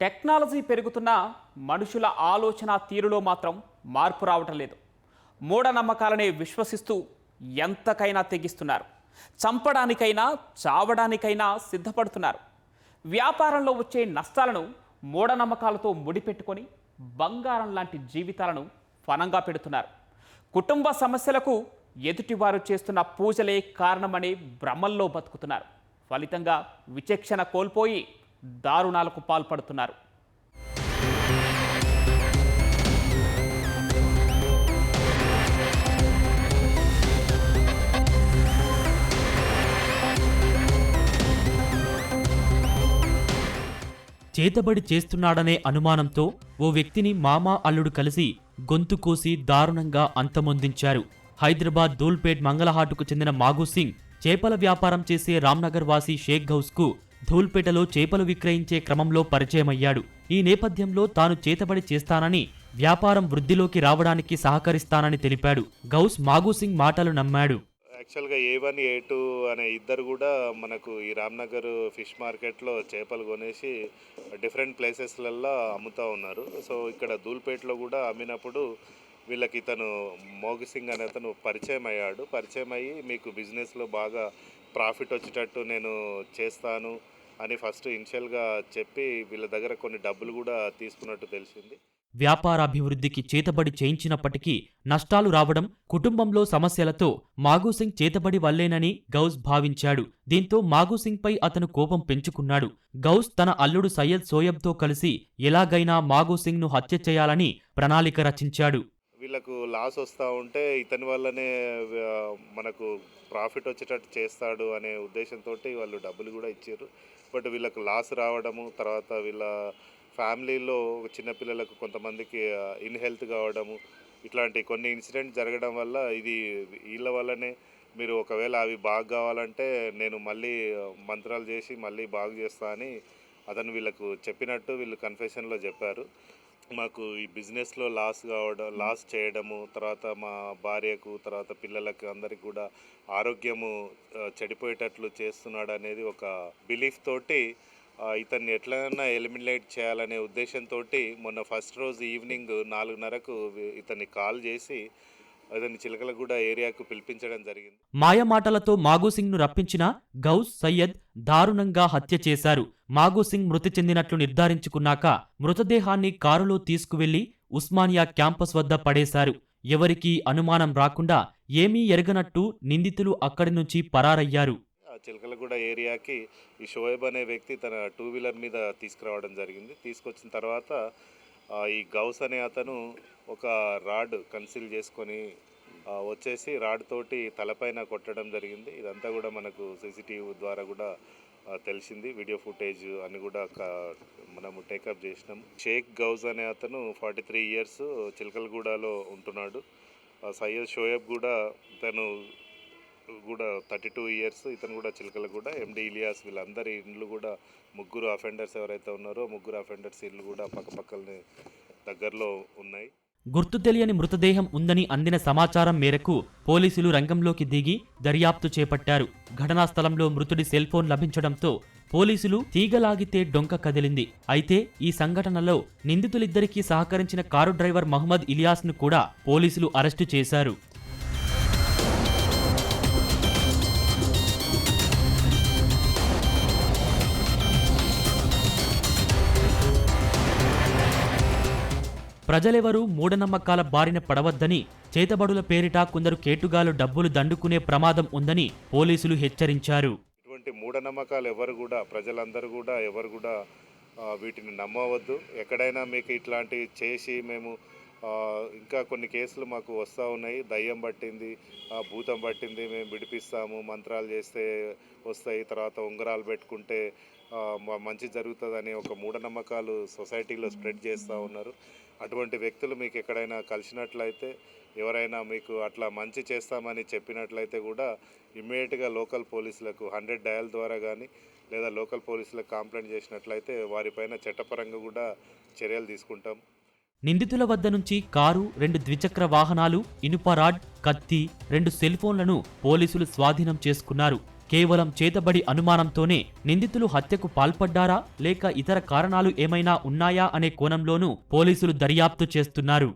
Technology పెరుగుతున్న మనుషుల ఆలోచన తీరులో మాత్రం మార్పు రావటం లేదు. మూఢనమ్మకాలనే విశ్వసిస్తూ ఎంతకైనా తెగిస్తున్నారు. చంపడానికైనా చావడానికైనా సిద్ధపడుతున్నారు. వ్యాపారంలో వచ్చే నష్టాలను మూఢనమ్మకాలతో ముడిపెట్టుకొని బంగారం లాంటి జీవితాలను ఫనంగా పెడుతున్నారు. కుటుంబ సమస్యలకు ఎదుటివారు చేస్తున్న పూజలే కారణమనే భ్రమల్లో బతుకుతున్నారు. ఫలితంగా విచక్షణ కోల్పోయి దారుణాలకు పాల్పడుతున్నారు. చేతబడి చేస్తున్నాడనే అనుమానంతో ఓ వ్యక్తిని మామా అల్లుడు కలిసి గొంతు కోసి దారుణంగా అంతమొందించారు. హైదరాబాద్ ధూల్పేట్ మంగళహాటుకు చెందిన మాగు సింగ్ చేపల వ్యాపారం చేసే రామ్నగర్ వాసి షేక్ గౌస్కు ధూల్పేటలో చేపలు విక్రయించే క్రమంలో పరిచయమయ్యాడు. ఈ నేపథ్యంలో తాను చేతబడి చేస్తానని వ్యాపారం వృద్ధిలోకి రావడానికి సహకరిస్తానని తెలిపాడు. గౌస్ మాగుసింగ్ మాటలు నమ్మాడు. యాక్చువల్గా ఏ వన్ ఏ టూ అనే ఇద్దరు కూడా మనకు ఈ రామ్నగర్ ఫిష్ మార్కెట్లో చేపలు కొనేసి డిఫరెంట్ ప్లేసెస్లల్లో అమ్ముతూ ఉన్నారు. సో ఇక్కడ ధూల్పేటలో కూడా అమ్మినప్పుడు వీళ్ళకి ఇతను మోగిసింగ్ అనే అతను పరిచయం అయ్యాడు పరిచయం అయ్యి మీకు బిజినెస్లో బాగా ప్రాఫిట్ వచ్చేటట్టు నేను చేస్తాను అని ఫస్ట్ ఇనిషియల్గా చెప్పి వీళ్ళ దగ్గర కొన్ని డబ్బులు కూడా తీసుకున్నట్టు తెలిసింది. వ్యాపారాభివృద్ధికి చేతబడి చేయించినప్పటికీ నష్టాలు రావడం కుటుంబంలో సమస్యలతో మాగూసింగ్ చేతబడి వల్లేనని గౌస్ భావించాడు. దీంతో మాగుసింగ్పై అతను కోపం పెంచుకున్నాడు. గౌస్ తన అల్లుడు సయ్యద్ సోయబ్తో కలిసి ఎలాగైనా మాగుసింగ్ను హత్య చేయాలని ప్రణాళిక రచించాడు. వీళ్ళకు లాస్ వస్తూ ఉంటే ఇతని వల్లనే మనకు ప్రాఫిట్ వచ్చేటట్టు చేస్తాడు అనే ఉద్దేశంతో వాళ్ళు డబ్బులు కూడా ఇచ్చారు. బట్ వీళ్ళకు లాస్ రావడము తర్వాత వీళ్ళ ఫ్యామిలీలో చిన్నపిల్లలకు కొంతమందికి ఇన్హెల్త్ కావడము ఇట్లాంటి కొన్ని ఇన్సిడెంట్ జరగడం వల్ల ఇది వీళ్ళ వల్లనే మీరు ఒకవేళ అవి బాగా కావాలంటే నేను మళ్ళీ మంత్రాలు చేసి మళ్ళీ బాగు చేస్తా అని అతను వీళ్ళకు చెప్పినట్టు వీళ్ళు కన్ఫెషన్లో చెప్పారు. మాకు ఈ బిజినెస్లో లాస్ కావడం లాస్ చేయడము తర్వాత మా భార్యకు తర్వాత పిల్లలకు అందరికి కూడా ఆరోగ్యము చెడిపోయేటట్లు చేస్తున్నాడు అనేది ఒక బిలీఫ్ తోటి ఇతన్ని ఎట్లైనా ఎలిమినేట్ చేయాలనే ఉద్దేశంతో మొన్న ఫస్ట్ రోజు ఈవినింగ్ నాలుగున్నరకు ఇతన్ని కాల్ చేసి అతన్ని చిలకలగూడ ఏరియాకు పిలిపించడం జరిగింది. మాయమాటలతో మాగూసింగ్ను రప్పించిన గౌస్ సయ్యద్ దారుణంగా హత్య చేశారు. మాగూసింగ్ మృతి చెందినట్లు నిర్ధారించుకున్నాక మృతదేహాన్ని కారులో తీసుకువెళ్ళి ఉస్మానియా క్యాంపస్ వద్ద పడేశారు. ఎవరికీ అనుమానం రాకుండా ఏమీ ఎరగనట్టు నిందితులు అక్కడి నుంచి పరారయ్యారు. చిలకలగూడ ఏరియాకి ఈ షోయబ్ అనే వ్యక్తి తన టూ వీలర్ మీద తీసుకురావడం జరిగింది. తీసుకొచ్చిన తర్వాత ఈ గౌస్ అనే అతను ఒక రాడ్ కన్సిల్ చేసుకొని వచ్చేసి రాడ్ తోటి తలపైన కొట్టడం జరిగింది. ఇదంతా కూడా మనకు సీసీటీవీ ద్వారా కూడా తెలిసింది. వీడియో ఫుటేజ్ అని కూడా క- మనము టేకప్ చేసినాము షేక్ గౌజ్ అనే అతను ఫార్టీ త్రీ ఇయర్స్ చిలకలగూడలో ఉంటున్నాడు. సయ్యద్ షోయబ్ కూడా తను కూడా థర్టీ టూ ఇయర్స్ ఇతను కూడా చిలకలు కూడా ఎండి ఇలియాస్ వీళ్ళందరి ఇండ్లు కూడా ముగ్గురు అఫెండర్స్ ఎవరైతే ఉన్నారో ముగ్గురు అఫెండర్స్ ఇల్లు కూడా పక్కపక్కనే దగ్గరలో ఉన్నాయి. గుర్తు తెలియని మృతదేహం ఉందని అందిన సమాచారం మేరకు పోలీసులు రంగంలోకి దిగి దర్యాప్తు చేపట్టారు. ఘటనా స్థలంలో మృతుడి సెల్ ఫోన్ లభించడంతో పోలీసులు తీగలాగితే డొంక కదిలింది. అయితే ఈ సంఘటనలో నిందితులిద్దరికీ సహకరించిన కారు డ్రైవర్ మహమ్మద్ ఇలియాస్ను కూడా పోలీసులు అరెస్టు చేశారు. ప్రజలెవరూ మూఢనమ్మకాల బారిన పడవద్దని చేతబడుల పేరిట కొందరు కేటుగాలు డబ్బులు దండుకునే ప్రమాదం ఉందని పోలీసులు హెచ్చరించారు. ఇటువంటి మూఢనమ్మకాలు ఎవరు కూడా ప్రజలందరూ కూడా ఎవరు కూడా వీటిని నమ్మవద్దు. ఎక్కడైనా మీకు ఇట్లాంటివి చేసి మేము ఇంకా కొన్ని కేసులు మాకు వస్తూ ఉన్నాయి. దయ్యం పట్టింది భూతం పట్టింది మేము విడిపిస్తాము మంత్రాలు చేస్తే వస్తాయి తర్వాత ఉంగరాలు పెట్టుకుంటే మంచి జరుగుతుందని ఒక మూఢనమ్మకాలు సొసైటీలో స్ప్రెడ్ చేస్తూ ఉన్నారు. అటువంటి వ్యక్తులు మీకు ఎక్కడైనా కలిసినట్లయితే ఎవరైనా మీకు అట్లా మంచి చేస్తామని చెప్పినట్లయితే కూడా ఇమ్మీడియట్గా లోకల్ పోలీసులకు హండ్రెడ్ డయల్ ద్వారా కానీ లేదా లోకల్ పోలీసులకు కంప్లైంట్ చేసినట్లయితే వారిపైన చట్టపరంగా కూడా చర్యలు తీసుకుంటాం. నిందితుల వద్ద నుంచి కారు రెండు ద్విచక్ర వాహనాలు ఇనుప రాడ్ కత్తి రెండు సెల్ఫోన్లను పోలీసులు స్వాధీనం చేసుకున్నారు. కేవలం చేతబడి అనుమానంతోనే నిందితులు హత్యకు పాల్పడ్డారా లేక ఇతర కారణాలు ఏమైనా ఉన్నాయా అనే కోణంలోనూ పోలీసులు దర్యాప్తు చేస్తున్నారు.